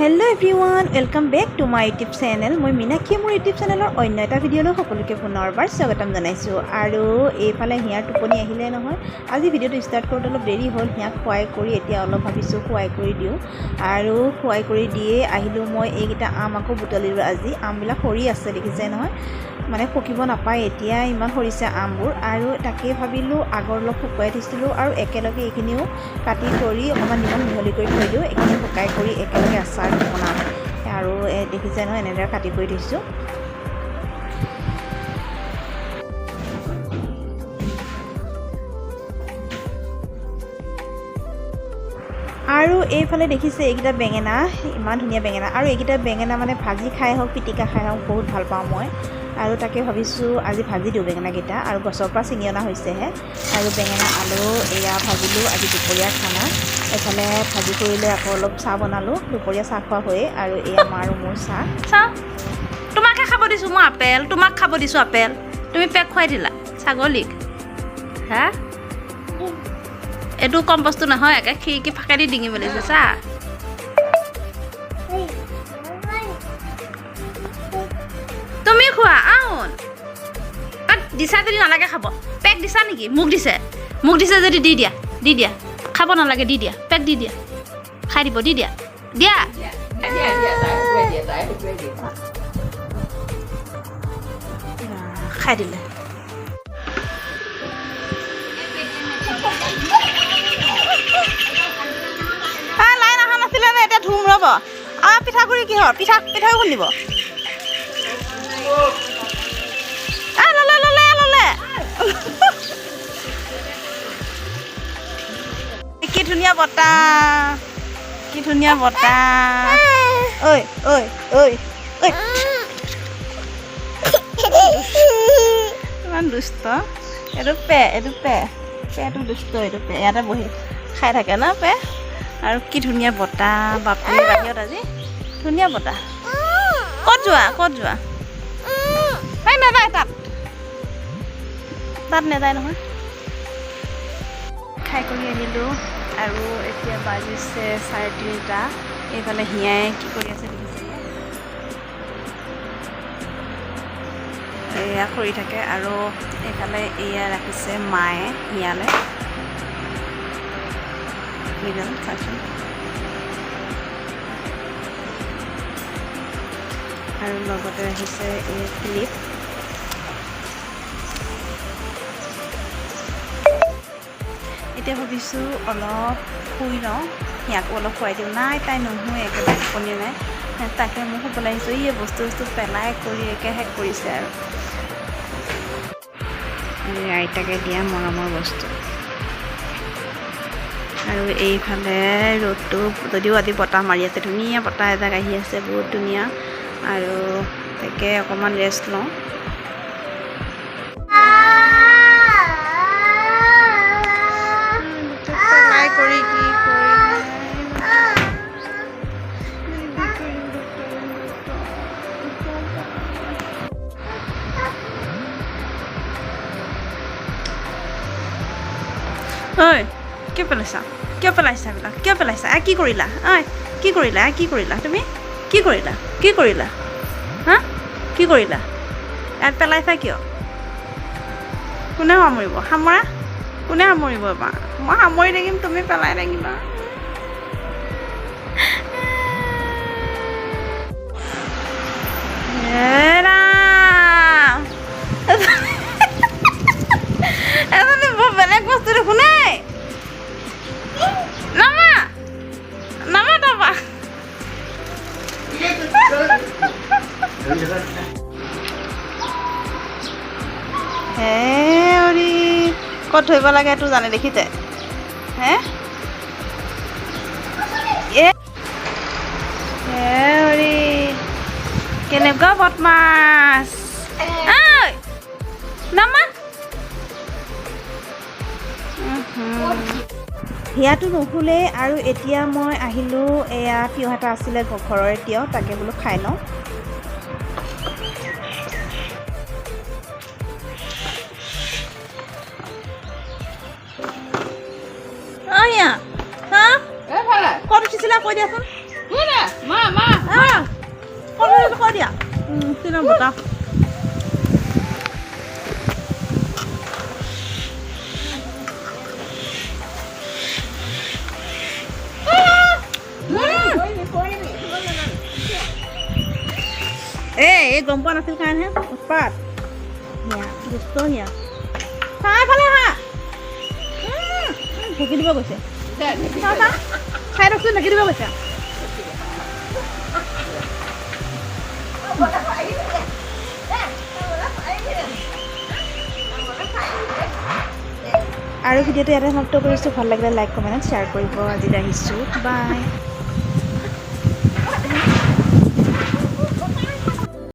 Hello' everyone welcome back to my YouTube channel মই মীনাক্ষীয়ে মোৰ ইউটিউব চেনেলৰ অন্য এটা ভিডিঅ'লৈ সকলোকে পুনৰবাৰ স্বাগতম জনাইছোঁ। আৰু এইফালে হিয়াৰ টোপনি আহিলে নহয়, আজি ভিডিঅ'টো ষ্টাৰ্ট কৰোঁতে অলপ দেৰি হ'ল, হিয়াক খুৱাই কৰি এতিয়া অলপ ভাবিছোঁ খুৱাই কৰি দিওঁ। আৰু খুৱাই কৰি দিয়ে, আহিলোঁ মই, এইকেইটা আম আকৌ বুটলিলোঁ আজি। আমবিলাক সৰি আছে দেখিছে নহয়। মানে পকিব নাপায়। এতিয়া ইমান সৰিছে আমবোৰ আৰু তাকে ভাবিলোঁ আগৰ অলপ শুকুৱাই থৈছিলোঁ আৰু একেলগে এইখিনিও কাটি কৰি অকণমান নিমখ মিহলি কৰি থৈ দিওঁ। এইখিনি শুকাই কৰি একেলগে আচাৰ বনাম। আৰু দেখিছে নহয় এনেদৰে কাটি কৰি থৈছোঁ। আৰু এইফালে দেখিছে এইকেইটা বেঙেনা ইমান ধুনীয়া বেঙেনা। আৰু এইকেইটা বেঙেনা মানে ভাজি খাই হওক পিটিকা খাই হওক বহুত ভাল পাওঁ মই। আৰু তাকে ভাবিছোঁ আজি ভাজি দিওঁ বেঙেনাকেইটা আৰু গছৰ পৰা ছিঙি অনা হৈছেহে। আৰু বেঙেনা আলু এয়া ভাজিলোঁ আজি দুপৰীয়া খানা। এইফালে ভাজি কৰিলৈ আকৌ অলপ চাহ বনালোঁ দুপৰীয়া চাহ খোৱা হয়েই আৰু এই আমাৰ আৰু মোৰ চাহ। চাওঁ তোমাকহে খাব দিছোঁ মই আপেল তোমাক খাব দিছোঁ আপেল। তুমি পেক খুৱাই দিলা ছাগলীক। হা? এইটো কম বস্তু নহয় একে খিৰিকী ফাকেদি ডিঙি মেলিছে চা দিছা যদি নালাগে খাব। পেক দিছা নেকি? মোক দিছে। মোক দিছে যদি দি দিয়া। দি দিয়া। খাব নালাগে, দি দিয়া। পেক দি দিয়া। খাই দিব, দি দিয়া। দিয়া। খাই দিলে। লাইন অহা নাছিলে নে? এতিয়া ধুম ৰ'ব। আমাৰ পিঠাগুড়ি কিহৰ? পিঠা পিঠাও খুন্দিব বতাহ কি ধুনীয়া বতাহ ঐ ঐ ঐ ঐ। ইমান দুষ্ট। এইটো পে এইটো পে। পেটো দুষ্ট, এইটো পে। ইয়াতে বহি খাই থাকে ন পে। আৰু কি ধুনীয়া বতাহ বাপৰে, বাহিৰত আজি। ধুনীয়া বতাহ ক'ত যোৱা ক'ত যোৱা? এই নাযায় তাত। তাত নাযায় নহয়। খাই কৰি আহিলোঁ আৰু এতিয়া বাজিছে চাৰে তিনিটা। এইফালে হিয়াই কি কৰি আছে দেখিছে এয়া কৰি থাকে আৰু এইফালে এয়া ৰাখিছে মায়ে হিয়ালে। আৰু লগতে ৰাখিছে এই ফিলিপ। এতিয়া ভাবিছোঁ অলপ শুই লওঁ। সিয়াকো অলপ খুৱাই দিওঁ। নাই তাই নুশুৱে একেবাৰে টোপনি নাই। তাকে মোক শুবলৈ আহিছোঁ। এই বস্তু বস্তু পেলাই কৰি একে শেষ কৰিছে আৰু। আইতাকে দিয়া মৰমৰ বস্তু। আৰু এইফালে ৰ'দটো যদিও আজি বতাহ মাৰি আছে ধুনীয়া বতাহ এজাক আহি আছে বহুত ধুনীয়া। আৰু তাকে অকণমান ৰেষ্ট লওঁ। ঐ, কিয় পেলাইছা? কিয় পেলাইছা এইবিলাক? কিয় পেলাইছা? এ, কি কৰিলা? ঐ, কি কৰিলা? এ, কি কৰিলা? তুমি? কি কৰিলা? কি কৰিলা? হা? কি কৰিলা? ইয়াত পেলাইছা কিয়? কোনে সামৰিব? সামৰা? কোনে সামৰিব এবাৰ মই সামৰি থাকিম, তুমি পেলাই থাকিবা। হে অৰি ক'ত ধৰিব লাগে এইটো জানে দেখিছে? হে? এ হে অৰি কেনেকুৱা বদমাছ? নামা। সেয়াটো নুশুলেই আৰু এতিয়া মই আহিলোঁ এয়া তিয়ঁহ এটা আছিলে ঘৰৰে তিয়ঁহ তাকে বোলো খাই লওঁ। sila ko dia sir. mana ma, ma. Ah. Ko na ko dia. Hmm, sila mo. Eh, eh, hasil nasil kain hai. Ya, gusto ya. Kah, pala ha. Hmm, begini juga gue. চা চাই ৰখচোন ঢেকি দিব গৈছে আৰু ভিডিঅ'টো ইয়াতে সমাপ্ত কৰিছোঁ। ভালো লাগিলে লাইক কমেণ্ট শ্বেয়াৰ কৰিব। আজি আহিছোঁ। বাই